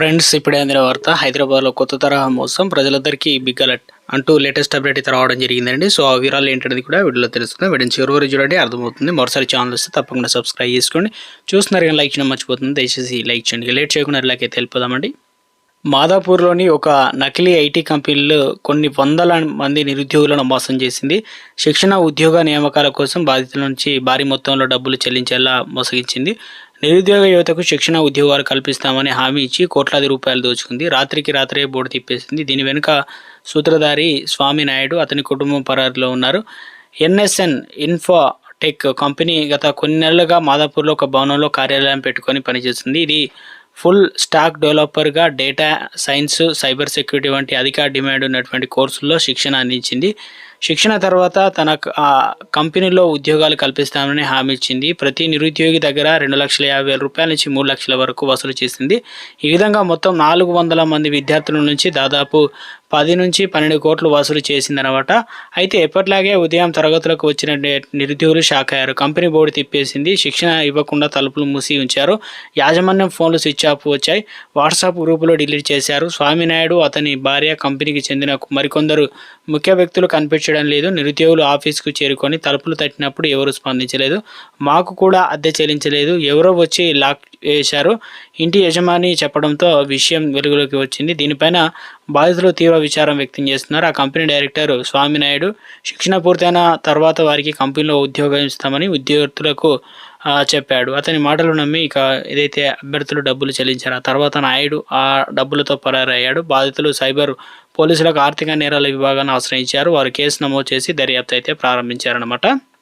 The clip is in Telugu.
ఫ్రెండ్స్ ఇప్పుడే అందిన వార్త హైదరాబాద్లో కొత్త తరహా మోసం ప్రజలందరికీ బిగ్ అలర్ట్ అంటూ లేటెస్ట్ అప్డేట్ అయితే రావడం జరిగిందండి. సో ఆ వివరాలు ఏంటనేది కూడా వీడియోలో తెలుస్తుంది. వీడియో చివరి చూడండి అర్థమవుతుంది. మరోసారి ఛానల్ వస్తే తప్పకుండా సబ్స్క్రైబ్ చేసుకోండి. చూస్తున్నారు కానీ లైక్ చేయడం మర్చిపోతుంది. దయచేసి లైక్ చేయండి. లేట్ చేయకుండా ఇలాగే తెలిపోదామండి మాదాపూర్లోని ఒక నకిలీ ఐటీ కంపెనీలు కొన్ని వందల మంది నిరుద్యోగులను మోసం చేసింది. శిక్షణ ఉద్యోగ నియామకాల కోసం బాధితుల నుంచి భారీ మొత్తంలో డబ్బులు చెల్లించేలా మోసగించింది. నిరుద్యోగ యువతకు శిక్షణ ఉద్యోగాలు కల్పిస్తామని హామీ ఇచ్చి కోట్లాది రూపాయలు దోచుకుంది. రాత్రికి రాత్రే బోర్డు తిప్పేసింది. దీని వెనుక సూత్రధారి స్వామి నాయుడు అతని కుటుంబం పరారిలో ఉన్నారు. ఎన్ఎస్ఎన్ ఇన్ఫో టెక్ కంపెనీ గత కొన్ని నెలలుగా మాదాపూర్లో ఒక భవనంలో కార్యాలయం పెట్టుకొని పనిచేస్తుంది. ఇది ఫుల్ స్టాక్ డెవలపర్గా డేటా సైన్స్ సైబర్ సెక్యూరిటీ వంటి అధిక డిమాండ్ ఉన్నటువంటి కోర్సుల్లో శిక్షణ అందించింది. శిక్షణ తర్వాత తన కంపెనీలో ఉద్యోగాలు కల్పిస్తామని హామీ ఇచ్చింది. ప్రతి నిరుద్యోగి దగ్గర రెండు లక్షల యాభై వేల రూపాయల నుంచి మూడు లక్షల వరకు వసూలు చేసింది. ఈ విధంగా మొత్తం నాలుగు వందల మంది విద్యార్థుల నుంచి దాదాపు పది నుంచి పన్నెండు కోట్లు వసూలు చేసిందనమాట. అయితే ఎప్పటిలాగే ఉదయం తరగతులకు వచ్చిన నిరుద్యోగులు షాక్ అయ్యారు. కంపెనీ బోర్డు తిప్పేసింది. శిక్షణ ఇవ్వకుండా తలుపులు మూసి ఉంచారు. యాజమాన్యం ఫోన్లు స్విచ్ ఆఫ్ వచ్చాయి. వాట్సాప్ గ్రూపులో డిలీట్ చేశారు. స్వామినాయుడు అతని భార్య కంపెనీకి చెందిన మరికొందరు ముఖ్య వ్యక్తులు కనిపించడం లేదు. నిరుద్యోగులు ఆఫీస్కు చేరుకొని తలుపులు తట్టినప్పుడు ఎవరు స్పందించలేదు. మాకు కూడా అద్దె చెల్లించలేదు. ఎవరో వచ్చి లాక్ వేశారు. ఇంటి యజమాని చెప్పడంతో విషయం వెలుగులోకి వచ్చింది. దీనిపైన బాధితులు తీవ్ర విచారం వ్యక్తం చేస్తున్నారు. ఆ కంపెనీ డైరెక్టర్ స్వామినాయుడు శిక్షణ పూర్తయిన తర్వాత వారికి కంపెనీలో ఉద్యోగం ఇస్తామని ఉద్యోగులకు చెప్పాడు. అతని మాటలు నమ్మి ఇక ఏదైతే అభ్యర్థులు డబ్బులు చెల్లించారో ఆ తర్వాత నాయుడు ఆ డబ్బులతో పరారయ్యాడు. బాధితులు సైబర్ పోలీసులకు ఆర్థిక నేరాల విభాగాన్ని ఆశ్రయించారు. వారు కేసు నమోదు చేసి దర్యాప్తు అయితే ప్రారంభించారనమాట